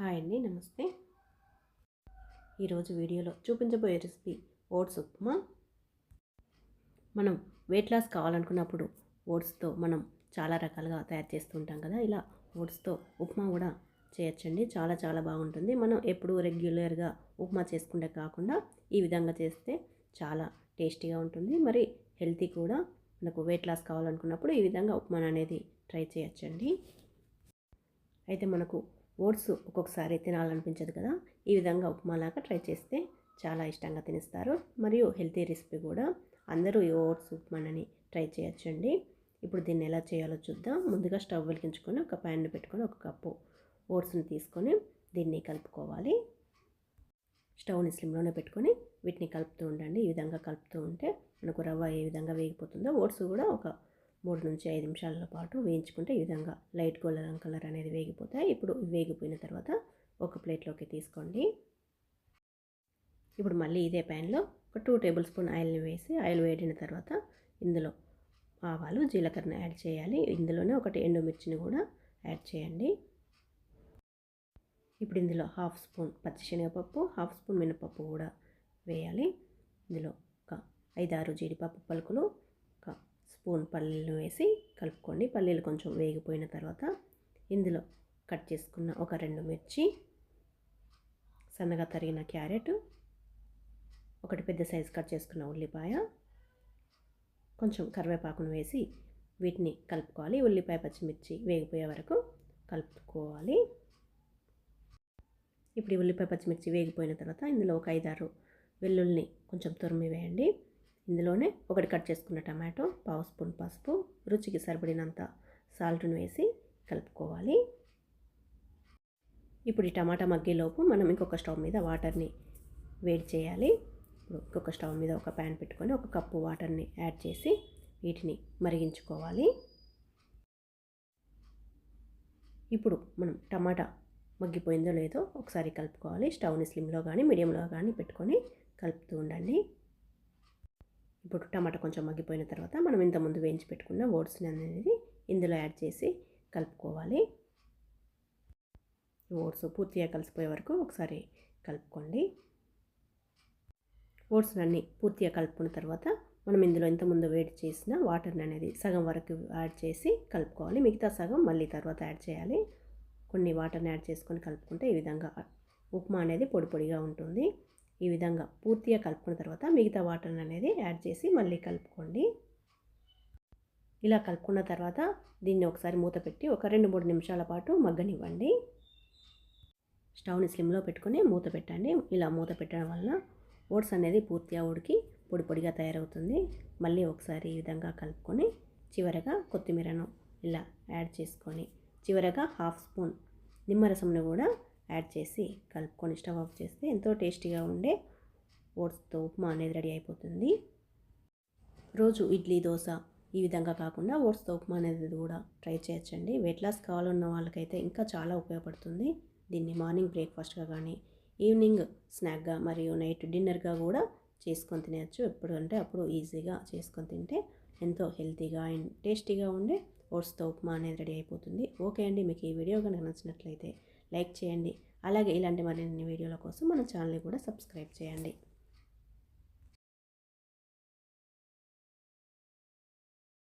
Hi అండి నమస్తే. ఈరోజు వీడియోలో చూపించబోయే రెసిపీ ఓట్స్ ఉప్మా. మనం వెయిట్ లాస్ కావాలనుకున్నప్పుడు ఓట్స్తో మనం చాలా రకాలుగా తయారు చేస్తూ ఉంటాం కదా ఇలా ఓట్స్తో ఉప్మా కూడా చేయొచ్చండి. చాలా చాలా బాగుంటుంది. మనం ఎప్పుడు రెగ్యులర్గా ఉప్మా చేసుకుంటే కాకుండా ఈ విధంగా చేస్తే చాలా టేస్టీగా ఉంటుంది. మరి హెల్తీ కూడా. మనకు వెయిట్ లాస్ కావాలనుకున్నప్పుడు ఈ విధంగా ఉప్మా అనేది ట్రై చేయొచ్చండి. అయితే మనకు ఓట్స్ ఒక్కొక్కసారి తినాలనిపించదు కదా? ఈ విధంగా ఉప్మాలాగా ట్రై చేస్తే చాలా ఇష్టంగా తినిస్తారు. మరియు హెల్తీ రెసిపీ కూడా. అందరూ ఈ ఓట్స్ ఉప్మానని ట్రై చేయొచ్చండి. ఇప్పుడు దీన్ని ఎలా చేయాలో చూద్దాం. ముందుగా స్టవ్ వెలిగించుకొని ఒక ప్యాన్ పెట్టుకొని ఒక కప్పు ఓట్స్ని తీసుకొని దీన్ని కలుపుకోవాలి. స్టవ్ని స్లిమ్లోనే పెట్టుకొని వీటిని కలుపుతూ ఉండండి. ఈ విధంగా కలుపుతూ ఉంటే మనకు రవ్వ ఏ విధంగా వేగిపోతుందో ఓట్స్ కూడా ఒక మూడు నుంచి ఐదు నిమిషాల పాటు వేయించుకుంటే ఈ విధంగా లైట్ గోల్డెన్ కలర్ అనేది వేగిపోతాయి. ఇప్పుడు వేగిపోయిన తర్వాత ఒక ప్లేట్లోకి తీసుకోండి. ఇప్పుడు మళ్ళీ ఇదే ప్యాన్లో ఒక టూ టేబుల్ స్పూన్ ఆయిల్ని వేసి ఆయిల్ వేడిన తర్వాత ఇందులో ఆవాలు జీలకర్రను యాడ్ చేయాలి. ఇందులోనే ఒకటి ఎండుమిర్చిని కూడా యాడ్ చేయండి. ఇప్పుడు ఇందులో హాఫ్ స్పూన్ పచ్చిశనగపప్పు హాఫ్ స్పూన్ మినపప్పు కూడా వేయాలి. ఇందులో ఒక ఐదారు జీడిపప్పు పలుకులు స్పూన్ పల్లీలు వేసి కలుపుకోండి. పల్లీలు కొంచెం వేగిపోయిన తర్వాత ఇందులో కట్ చేసుకున్న ఒక రెండు మిర్చి సన్నగా తరిగిన క్యారెట్ ఒకటి పెద్ద సైజు కట్ చేసుకున్న ఉల్లిపాయ కొంచెం కరివేపాకును వేసి వీటిని కలుపుకోవాలి. ఉల్లిపాయ పచ్చిమిర్చి వేగిపోయే వరకు కలుపుకోవాలి. ఇప్పుడు ఈ ఉల్లిపాయ పచ్చిమిర్చి వేగిపోయిన తర్వాత ఇందులో ఒక ఐదారు వెల్లుల్ని కొంచెం తురిమి వేయండి. ఇందులోనే ఒకటి కట్ చేసుకున్న టమాటో పావు స్పూన్ పసుపు రుచికి సరిపడినంత సాల్ట్ను వేసి కలుపుకోవాలి. ఇప్పుడు ఈ టమాటా మగ్గేలోపు మనం ఇంకొక స్టవ్ మీద వాటర్ని వేడి చేయాలి. ఇప్పుడు ఇంకొక స్టవ్ మీద ఒక ప్యాన్ పెట్టుకొని ఒక కప్పు వాటర్ని యాడ్ చేసి వీటిని మరిగించుకోవాలి. ఇప్పుడు మనం టమాటా మగ్గిపోయిందో లేదో ఒకసారి కలుపుకోవాలి. స్టవ్ని స్లిమ్లో కానీ మీడియంలో కానీ పెట్టుకొని కలుపుతూ ఉండండి. ఇప్పుడు టమాటా కొంచెం మగ్గిపోయిన తర్వాత మనం ఇంతకుముందు వేయించి పెట్టుకున్న ఓట్స్ని అనేది ఇందులో యాడ్ చేసి కలుపుకోవాలి. ఓట్స్ పూర్తిగా కలిసిపోయే వరకు ఒకసారి కలుపుకోండి. ఓట్స్ అన్నీ పూర్తిగా కలుపుకున్న తర్వాత మనం ఇందులో ఇంతకుముందు వేడి చేసిన వాటర్ని అనేది సగం వరకు యాడ్ చేసి కలుపుకోవాలి. మిగతా సగం మళ్ళీ తర్వాత యాడ్ చేయాలి. కొన్ని వాటర్ని యాడ్ చేసుకొని కలుపుకుంటే ఈ విధంగా ఉప్మా అనేది పొడి పొడిగా ఉంటుంది. ఈ విధంగా పూర్తిగా కలుపుకున్న తర్వాత మిగతా వాటర్ అనేది యాడ్ చేసి మళ్ళీ కలుపుకోండి. ఇలా కలుపుకున్న తర్వాత దీన్ని ఒకసారి మూత పెట్టి ఒక రెండు మూడు నిమిషాల పాటు మగ్గనివ్వండి. స్టవ్ని స్లిమ్లో పెట్టుకుని మూత పెట్టండి. ఇలా మూత పెట్టడం వలన ఓట్స్ అనేది పూర్తిగా ఉడికి పొడి పొడిగా తయారవుతుంది. మళ్ళీ ఒకసారి ఈ విధంగా కలుపుకొని చివరగా కొత్తిమీరను ఇలా యాడ్ చేసుకొని చివరగా హాఫ్ స్పూన్ నిమ్మరసంను కూడా యాడ్ చేసి కలుపుకొని స్టవ్ ఆఫ్ చేస్తే ఎంతో టేస్టీగా ఉండే ఓట్స్తో ఉప్మా అనేది రెడీ అయిపోతుంది. రోజు ఇడ్లీ దోశ ఈ విధంగా కాకుండా ఓట్స్తో ఉప్మా అనేది కూడా ట్రై చేయొచ్చండి. వెయిట్ లాస్ కావాలన్న వాళ్ళకైతే ఇంకా చాలా ఉపయోగపడుతుంది. దీన్ని మార్నింగ్ బ్రేక్ఫాస్ట్గా కానీ ఈవినింగ్ స్నాక్గా మరియు నైట్ డిన్నర్గా కూడా చేసుకొని తినేయచ్చు. ఎప్పుడు అంటే అప్పుడు ఈజీగా చేసుకొని తింటే ఎంతో హెల్తీగా అండ్ టేస్టీగా ఉండే ఓట్స్తో ఉప్మా అనేది రెడీ అయిపోతుంది. ఓకే అండి మీకు ఈ వీడియో కనుక నచ్చినట్లయితే లైక్ చేయండి. అలాగే ఇలాంటి మరిన్ని వీడియోల కోసం మన ఛానల్ని కూడా సబ్స్క్రైబ్ చేయండి.